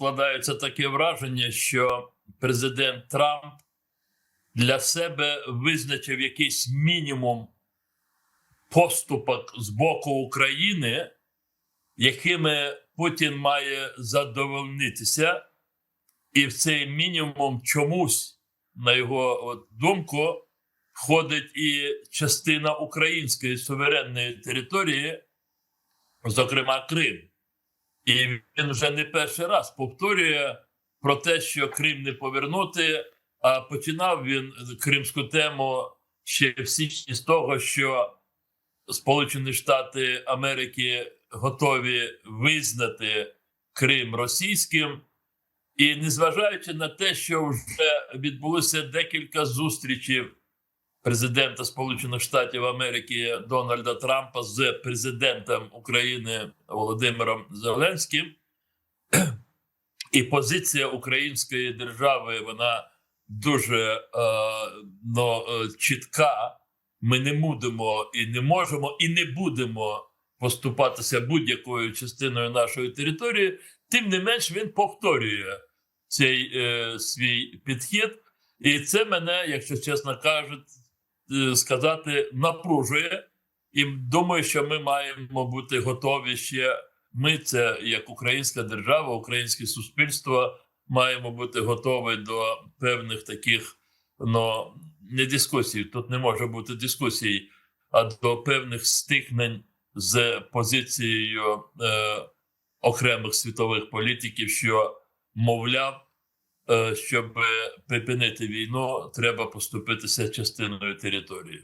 складається таке враження, що президент Трамп для себе визначив якийсь мінімум поступок з боку України, якими Путін має задовольнитися, і в цей мінімум чомусь, на його от, думку, входить і частина української суверенної території, зокрема Крим. І він вже не перший раз повторює про те, що Крим не повернути. А починав він кримську тему ще в січні з того, що Сполучені Штати Америки готові визнати Крим російським. І незважаючи на те, що вже відбулося декілька зустрічей президента Сполучених Штатів Америки Дональда Трампа з президентом України Володимиром Зеленським, і позиція української держави вона дуже е, ну, е, чітка. Ми не будемо і не можемо, і не будемо поступатися будь-якою частиною нашої території. Тим не менш, він повторює цей е, свій підхід, і це мене, якщо чесно кажуть, сказати, напружує. І думаю, що ми маємо бути готові ще. Ми, це як українська держава, українське суспільство, маємо бути готові до певних таких ну, не дискусій. Тут не може бути дискусій, а до певних стикнень з позицією е, окремих світових політиків, що мовляв, е, щоб припинити війну, треба поступитися частиною території.